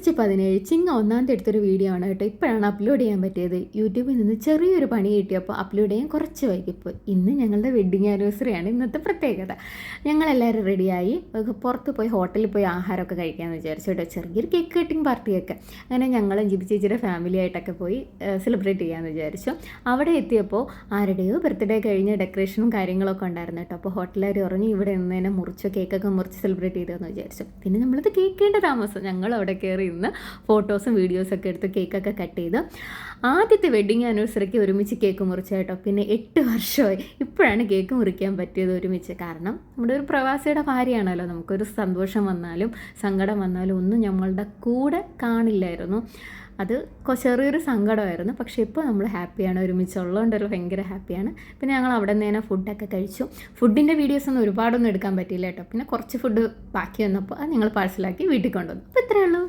August പതിനേഴ് ചിങ്ങ ഒന്നാം തീയതി എടുത്തൊരു വീഡിയോ ആണ് കേട്ടോ. ഇപ്പോഴാണ് അപ്ലോഡ് ചെയ്യാൻ പറ്റിയത്. യൂട്യൂബിൽ നിന്ന് ചെറിയൊരു പണി കിട്ടിയപ്പോൾ അപ്ലോഡ് ചെയ്യാൻ കുറച്ച് വൈകിപ്പോൾ ഇന്ന് ഞങ്ങളുടെ വെഡ്ഡിങ് ആനിവേഴ്സറിയാണ് ഇന്നത്തെ പ്രത്യേകത. ഞങ്ങളെല്ലാവരും റെഡിയായി പുറത്ത് പോയി ഹോട്ടലിൽ പോയി ആഹാരമൊക്കെ കഴിക്കാമെന്ന് വിചാരിച്ചു കേട്ടോ. ചെറിയൊരു കേക്ക് കട്ടിങ് പാർട്ടിയൊക്കെ അങ്ങനെ ഞങ്ങളും ജിബി ചേച്ചിയുടെ ഫാമിലി ആയിട്ടൊക്കെ പോയി സെലിബ്രേറ്റ് ചെയ്യാമെന്ന് വിചാരിച്ചു. അവിടെ എത്തിയപ്പോൾ ആരുടെയോ ബർത്ത്ഡേ കഴിഞ്ഞ ഡെക്കറേഷനും കാര്യങ്ങളൊക്കെ ഉണ്ടായിരുന്നു കേട്ടോ. അപ്പോൾ ഹോട്ടലുകാർ ഉറങ്ങി ഇവിടെ നിന്ന് തന്നെ മുറിച്ച് കേക്കൊക്കെ മുറിച്ച് സെലിബ്രേറ്റ് ചെയ്തതെന്ന് വിചാരിച്ചു. പിന്നെ നമ്മളത് കേൾക്കേണ്ട താമസം. ഞങ്ങൾ അവിടെ കയറി ഇന്ന് ഫോട്ടോസും വീഡിയോസൊക്കെ എടുത്ത് കേക്കൊക്കെ കട്ട് ചെയ്ത് ആദ്യത്തെ വെഡ്ഡിങ് ആനിവേഴ്സറിക്ക് ഒരുമിച്ച് കേക്ക് മുറിച്ച കേട്ടോ. പിന്നെ എട്ട് വർഷമായി ഇപ്പോഴാണ് കേക്ക് മുറിക്കാൻ പറ്റിയത് ഒരുമിച്ച്. കാരണം നമ്മുടെ ഒരു പ്രവാസിയുടെ ഭാര്യയാണല്ലോ. നമുക്കൊരു സന്തോഷം വന്നാലും സങ്കടം വന്നാലും ഒന്നും നമ്മളുടെ കൂടെ കാണില്ലായിരുന്നു. അത് ചെറിയൊരു സങ്കടമായിരുന്നു. പക്ഷേ ഇപ്പോൾ നമ്മൾ ഹാപ്പിയാണ്. ഒരുമിച്ചുള്ളതുകൊണ്ടൊരു ഭയങ്കര ഹാപ്പിയാണ്. പിന്നെ ഞങ്ങൾ അവിടെ നിന്ന് തന്നെ ഫുഡൊക്കെ കഴിച്ചു. ഫുഡിന്റെ വീഡിയോസ് ഒന്നും ഒരുപാടൊന്നും എടുക്കാൻ പറ്റിയില്ല കേട്ടോ. പിന്നെ കുറച്ച് ഫുഡ് ബാക്കി വന്നപ്പോൾ അത് ഞങ്ങൾ പാഴ്സലാക്കി വീട്ടിൽ കൊണ്ടുവന്നു. അപ്പോൾ ഇത്രയേ ഉള്ളൂ.